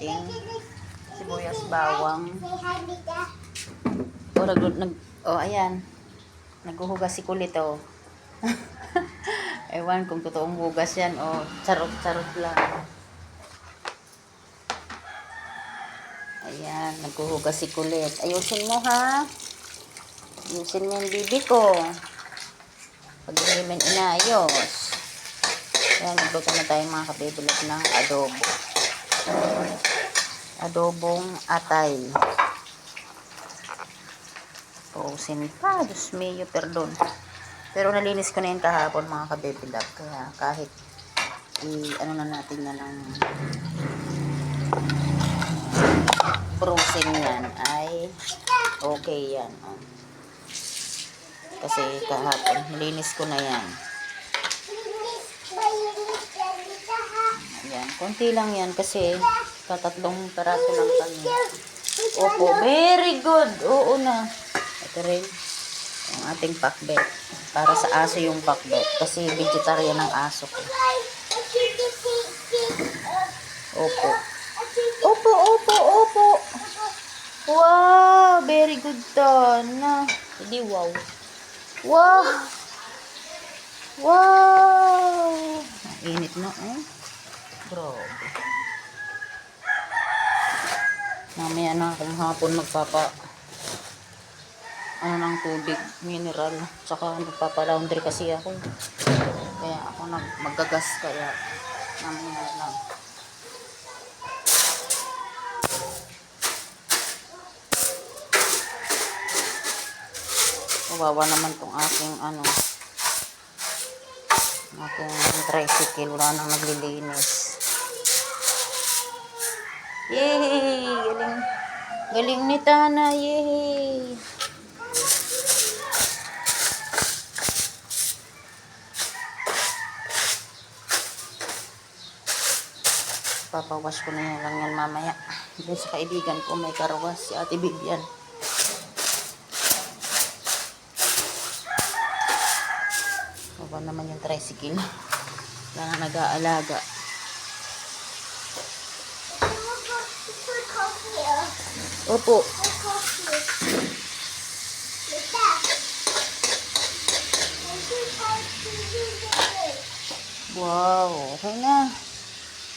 ating sibuyas bawang. Say hi, Mika. O, nag, nag, oh, ayan. Naghuhugas si kulit, oh. Ewan kung totoong hugas yan, o charot-charot lang. Ayan, naghuhugas si kulit. Ayusin mo, ha? Ayusin mo yung bibi ko. Pag hindi man inayos. Ayan, magluto na tayo mga kabibilog ng adobo. Adobong atay. Pausin pa. Diyos mio, perdon. Pero nalinis ko na yun kahapon mga kabebilab. Kaya kahit i ano na natin na ng bruising yan ay okay yan. Kasi kahapon nalinis ko na yan. Ayan, konti lang yan kasi katatlong peraso lang kami. Opo, very good. Oo na. Ito rin, ang ating pakbet. Para sa aso yung pakbet. Kasi vegetarian ang aso ko. Opo. Opo, opo, opo. Wow, very good to. Na. Hindi wow. Wow. Wow. Ang init na, eh. Grabe. Mamaya na akong hapon magpapa ano ng tubig, mineral. Tsaka magpapa-laundry kasi ako. Kaya ako nag magagas kaya mamaya lang. Kawawa naman tong aking ano aking tricycle. Wala nang naglilinis. Yay! Galing. Ni Tana. Yay! Papawash ko na yan lang yan mamaya. Doon sa kaibigan ko may karawas si Ate Bibian. Baba naman yung tricycle. Wala na nag-aalaga. Opo. Wow, okay na.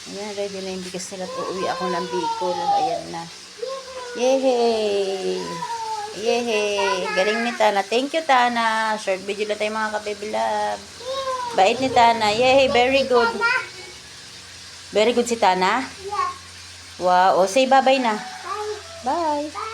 Ayan, ready na yung bigas nila. Uuwi ako ng Bicol. Ayan na. Yehey! Yehey! Galing ni Tana. Thank you, Tana. Short video na tayo mga kabibilab. Bait ni Tana. Yehey, very good. Very good si Tana. Wow. O, say bye-bye na. Bye. Bye.